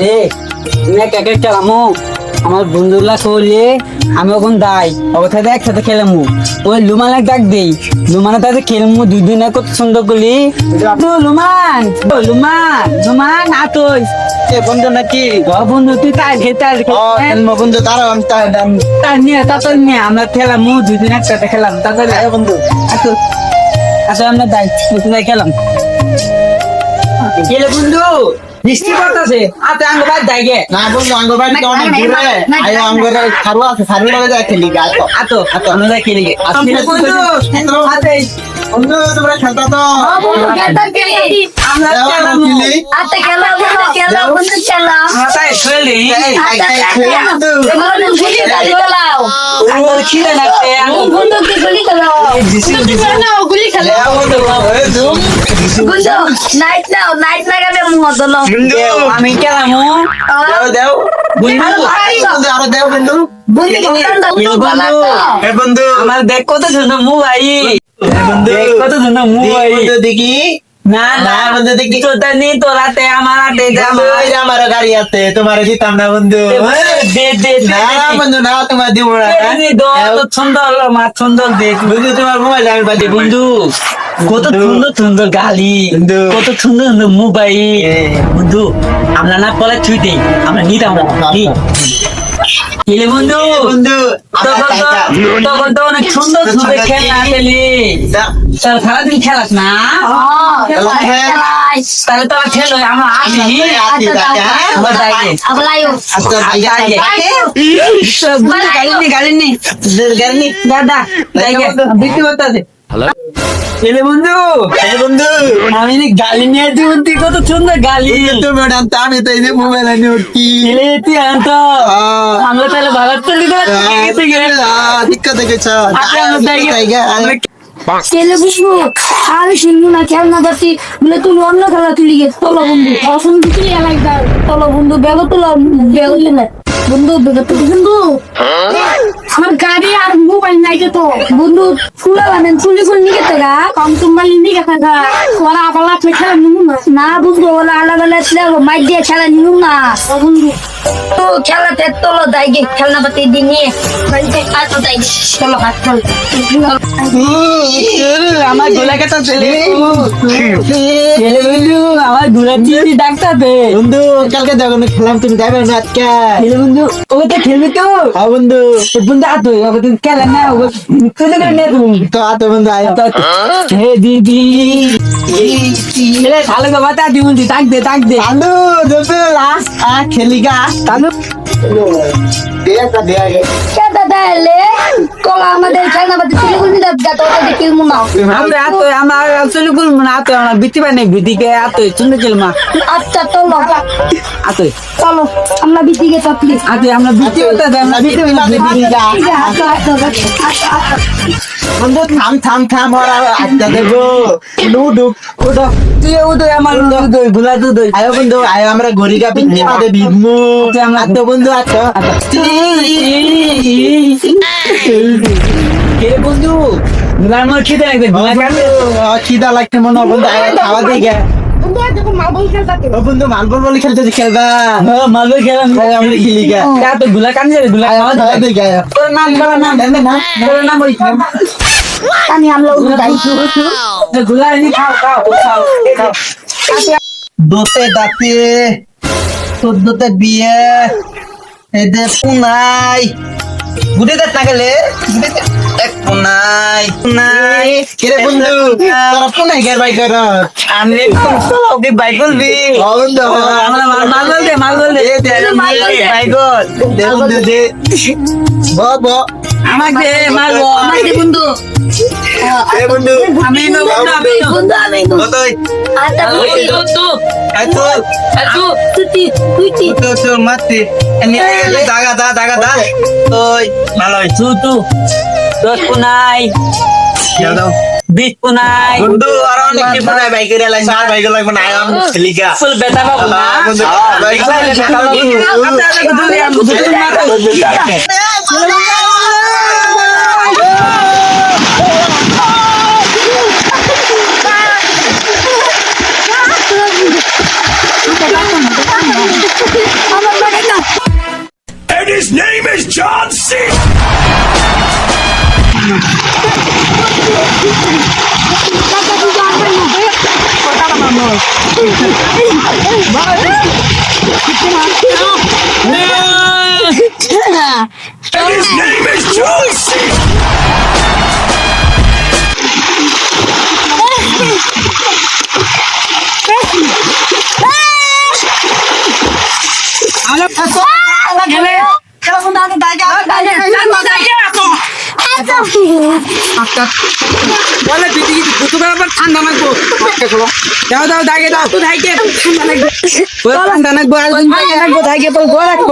রে এক এক খেলামো। আমার বন্ধুগুলা করলে আমি ওখান দাই অবস্থাতে একসাথে খেলামু। ওই লুমানে ডাক দেই লুমানে তাতে খেলমু দুই দিনে কত সুন্দর করলি। লুমান লুমান লুমান না তুই। এ বন্ধু নাকি? বন্ধু তুই তাই খে তাই ও খেলব বন্ধু দাঁড়াও আমি তাই আমি তার নিয়ে তাড়াতাড়ি নিয়ে আমরা খেলামু দুই দিন একসাথে খেলাম তাড়াতাড়ি আয় বন্ধু। আসো আসো আমরা দাই তুই খেলাম। গেলে বন্ধু? বৃষ্টি পড়তেছে আতে আঙ্গ বাদ দাই গে না বন্ধু আঙ্গুর তো অনেক দূরে আয় আঙ্গুর খারু আছে খারু লাগে যায় খেলি গা তো আতো আতো আমরা যাই খেলি গে আসলে বন্ধু আতে বন্ধু তোমরা খেলতা তো আমরা যাও, খেলাম খেলি। আতে খেলা। বন্ধু খেলা বন্ধু খেলা। আমরা তাই খেলি। এই, খেলি বন্ধু। বন্ধু গুলি খেলাও আঙ্গুর খিদে লাগছে আঙ্গুর। বন্ধু কি গুলি খেলাও গুলি খেলাও বন্ধু, নাইট নাও নাইট লাগাবে মুহ দলো আমি আরও দেও। বন্ধু আমার দেখ কত সুন্দর কত সুন্দর দেখি না না বন্ধু দেখি। গাড়ি আছে তোমার দিতাম না বন্ধু দে দে দে না বন্ধু না তোমার দিব না সুন্দর মা সুন্দর দেখ বন্ধু তোমার মোবাইল আমি বাজে বন্ধু কত সুন্দর সুন্দর গালি কত সুন্দর সুন্দর মোবাইল হ্যাঁ। বন্ধু আমরা না পরে ছুই দেই আমরা নিতাম। না নি। কিলে বন্ধু বন্ধু তখন তো অনেক সুন্দর সুন্দর খেলা খেলি। তাহলে সারাদিন খেলাস না? তাহলে তোরা খেলো আমরা আসি। আমরা আচ্ছা গাড়ি গাড়ি দাদা বৃষ্টি পড়তাছে এলে বন্ধু। বন্ধু আমি নি গালি নিয়ে দিবন তুই কত সুন্দর গালি। তুমি ওটা আমি তো এই যে মোবাইল আনি উঠি এলে তুই আনত। আমরা তাহলে ভালো চলি না গেছে গে দিক্কত দেখেছ। আচ্ছা, ছেলে আমি শুনব না খেলনা বলে তুমি অন্য খেলা তুলি গে চলো বন্ধু। অসম তুলি এলাকার চলো বন্ধু বেগ তোলো বেগ তুলে। বন্ধু বন্ধু আমার গাড়ি আর মোবাইল নাই তো। বন্ধু, ফুলে বানেন ফুলি ফুল নিকে তেগা কম তোমার নিকে থাকা ওরা আবার আপনি খেলা নিমু না। না বুঝব ওরা আলাদা আলাদা ছিল মাইক দিয়ে খেলা নিমু না। বন্ধু। খেলাতে তোলো দাই গে খেলনা পাতি দিয়ে নিয়ে চলো হাত আমার কাটা ছেলে ছেলে বন্ধু আমার গোলা চিঠি ডাকতাতে বন্ধু কালকে যখন খেলাম তুমি যাবে না আজকে ছেলে বন্ধু ওকে তো খেলবি তো হ্যাঁ বন্ধু বন্ধু আতো ওকে তো খেলে না ওকে তুলে। করে নিয়ে তুমি তো আতো বন্ধু আয় হে দিদি ছেলে ভালো করে বাতা ডাক দে ডাক দে বন্ধু দুটো লাস্ট আ খেলি গা। কানু দেয়া দেয়া তোলা আমাদের খেলনা আমরা আতো আমার আচ্ছা তোলো আতো চলো আমরা বিদিকে আতো আমরা বিটি বানে বন্ধু থাম ওরা দেবো। লুডু তুই আমার আয় বন্ধু আয় আমরা বন্ধু কে বন্ধু? গুলার মর খিদে লাগবে খিদা লাগতে মনে হয় বন্ধু খাওয়া দিয়ে বন্ধু মালবল বলে খেলতে খেলবা। হ্যাঁ খেলাম আমরা খেলি গে তো গুলা কান যাবে গুলা খাওয়া আমরা খাওয়া যাবে দিয়ে গে তোর নাম বলা নাম জানবে না তোর নাম ওই আমি আমরা উঠাই গুলা এনে খাও খাও খাও খাও দোতে দাঁতে চোদ্দতে বিয়ে এদের পুনাই। গুটে দেখ না গেলে। এক পুনাই পুনাই বন্ধু? তোরা পুনাই গের বাই কর আমি ওকে বাইক বলবি বন্ধু আমরা মাল মাল বল দে মাল বল দে বাইক দে দে। ব ব। আমাকে মাল বন্ধু দে বন্ধু আমি নেব না। বন্ধু আমি কতই আটা তো তো। আই তুই তুই তো তো মাতি এনি দাগা দা দাগা দা ওই ভালো তু তু দশ পুনাই দাও? দাও বিশ পুনাই বন্ধু আর অনেক কি পুনাই বাইক রে লাই সার বাইক লাগবে না আম খেলিকা ফুল বেটা বাবু না। বন্ধু And his name is John C. and his name is John C. বলে দিদি দুটো আবার ঠান্ডা লাগবো দাও দাও দাগে দাও তো ঠান্ডা লাগবে ঠান্ডা লাগবো আর লাগবো তো গোয়া রাখব